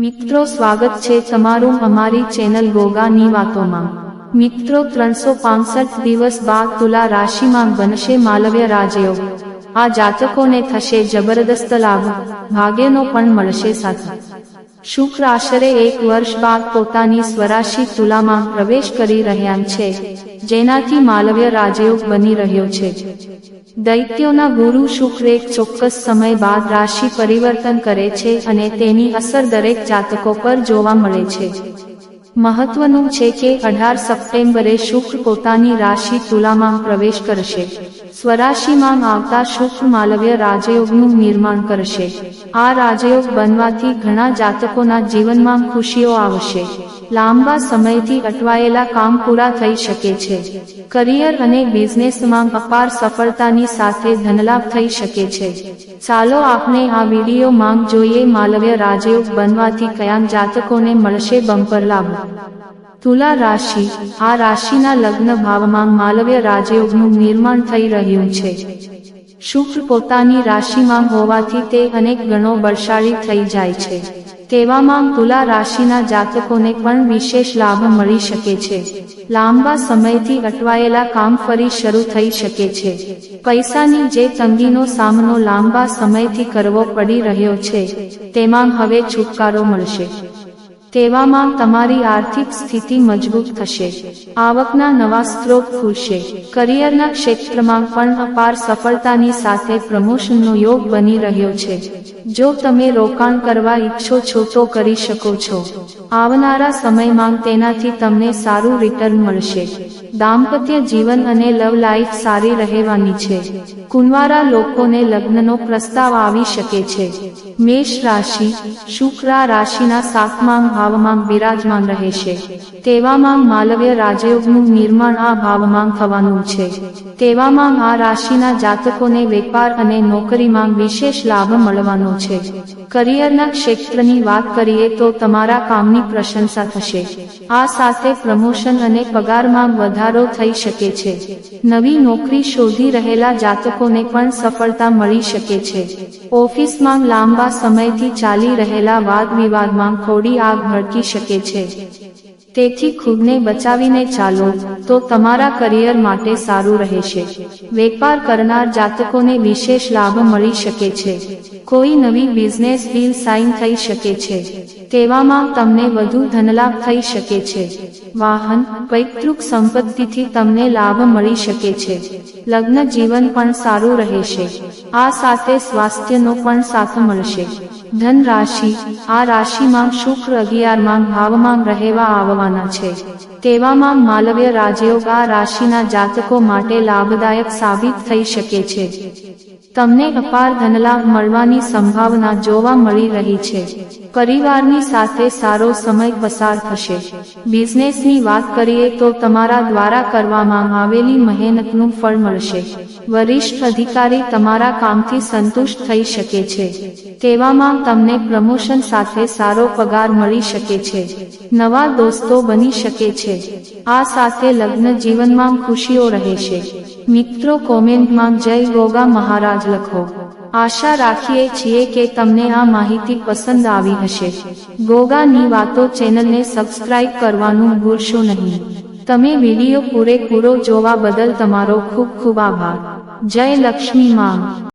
મિત્રો, સ્વાગત છે તમારું અમારી ચેનલ ગોગાની વાતોમાં. મિત્રો, ત્રણસો પાંસઠ દિવસ બાદ તુલા રાશિમાં બનશે માલવ્ય રાજયોગ. આ જાતકોને થશે જબરદસ્ત લાભ. ભાગ્યનો પણ મળશે સાથ. શુક્ર આશરે એક વર્ષ બાદ પોતાની સ્વરાશિ તુલામાં પ્રવેશ કરી રહ્યા છે, જેનાથી માલવ્ય રાજયોગ બની રહ્યો છે. દૈત્યોના ગુરુ શુક્ર એક ચોક્કસ સમય બાદ રાશિ પરિવર્તન કરે છે અને તેની અસર દરેક જાતકો પર જોવા મળે છે. મહત્વનું છે કે અઢાર સપ્ટેમ્બરે શુક્ર પોતાની રાશિ તુલામાં પ્રવેશ કરશે. સ્વરાશિમાં આવતા શુક્ર માલવ્ય રાજયોગનું નિર્માણ કરશે. આ રાજયોગ બનવાથી ઘણા જાતકોના જીવનમાં ખુશીઓ આવશે. લાંબા સમયથી અટવાયેલા કામ પૂરા થઈ શકે છે. કરિયર અને બિઝનેસમાં અપાર સફળતાની સાથે ધનલાભ થઈ શકે છે. ચાલો આપણે આ વીડિયો માંગ જોઈએ માલવ્ય રાજયોગ બનવાથી કયા જાતકોને મળશે બમ્પર લાભ? તુલા રાશિ, આ રાશિના લગ્ન ભાવમાં માલવ્ય રાજયોગનું નિર્માણ થઈ રહ્યું છે. શુક્ર પોતાની રાશિમાં હોવાથી તે અનેક ગણો બળશાળી થઈ જાય છે. તેવામાં તુલા રાશિના જાતકોને પણ વિશેષ લાભ મળી શકે છે. લાંબા સમયથી અટવાયેલા કામ ફરી શરૂ થઈ શકે છે. પૈસાની જે તંગીનો સામનો લાંબા સમયથી કરવો પડી રહ્યો છે, તેમાં હવે છુટકારો મળશે. તેવામાં તમારી આર્થિક સ્થિતિ મજબૂત થશે. આવકના નવા સ્ત્રોત ખુલશે. કરિયરના ક્ષેત્રમાં પણ અપાર સફળતાની સાથે પ્રમોશનનો યોગ બની રહ્યો છે. જો તમે રોકાણ કરવા ઈચ્છો છો તો કરી શકો છો. આવનારા સમયમાં તેનાથી તમને સારું રિટર્ન મળશે. દાંપત્ય જીવન અને લવ લાઈફ સારી રહેવાની છે. કુંવારા લોકોને લગ્નનો પ્રસ્તાવ આવી શકે છે. મેષ રાશિ, શુક્રા રાશિના સાતમાં ભાવમાં બિરાજમાન રહેશે. તેવામાં માલવ્ય રાજયોગનું નિર્માણ આ ભાવમાં થવાનું છે. તેવામાં આ રાશિના જાતકોને વેપાર અને નોકરીમાં વિશેષ લાભ મળવાનો છે. કરિયરના ક્ષેત્રની વાત કરીએ તો તમારા કામની પ્રશંસા થશે. આ સાથે પ્રમોશન અને પગારમાં વધારો થઈ શકે છે. નવી નોકરી શોધી રહેલા જાતકોને પણ સફળતા મળી શકે છે. ઓફિસમાં લાંબા સમયથી ચાલી રહેલા વાદ વિવાદમાં થોડી આગ ભડકી શકે છે. તેથી ખુદને બચાવીને ચાલો તો તમારા કરિયર માટે સારું રહેશે. વેપાર કરનાર જાતકોને વિશેષ લાભ મળી શકે છે. કોઈ નવી બિઝનેસ ડીલ સાઇન થઈ શકે છે. તેવામાં તમને વધુ ધનલાભ થઈ શકે છે. વાહન, પૈતૃક સંપત્તિથી તમને લાભ મળી શકે છે. લગ્ન જીવન પણ સારું રહેશે. આ સાથે સ્વાસ્થ્યનો પણ સાથ મળશે. ધન રાશિ આ રાશિમાં શુક્ર અગિયારમાં ભાવમાં રહેવા આવવાના છે. તેવામાં માલવ્ય રાજયોગ આ રાશિના જાતકો માટે લાભદાયક સાબિત થઈ શકે છે. તમને અપાર ધનલાભ મળવાની સંભાવના જોવા મળી રહી છે. પરિવારની સાથે સારો સમય પસાર થશે. બિઝનેસની વાત કરીએ તો તમારા દ્વારા કરવામાં આવેલી મહેનતનું ફળ મળશે. વરિષ્ઠ અધિકારી તમારા કામથી સંતુષ્ટ થઈ શકે છે. તેવામાં તમને પ્રમોશન સાથે સારો પગાર મળી શકે છે. નવા દોસ્તો બની શકે છે. આ સાથે લગ્ન જીવનમાં ખુશીઓ રહેશે મિત્રો કોમેન્ટમાં જય ગોગા મહારાજ લખો. આશા રાખીએ છીએ કે તમને આ માહિતી પસંદ આવી હશે. ગોગાની વાતો ચેનલને સબસ્ક્રાઇબ કરવાનું ભૂલશો નહીં. તમે વીડિયો પૂરેપૂરો જોવા બદલ તમારો ખૂબ ખૂબ આભાર. જય લક્ષ્મી માં.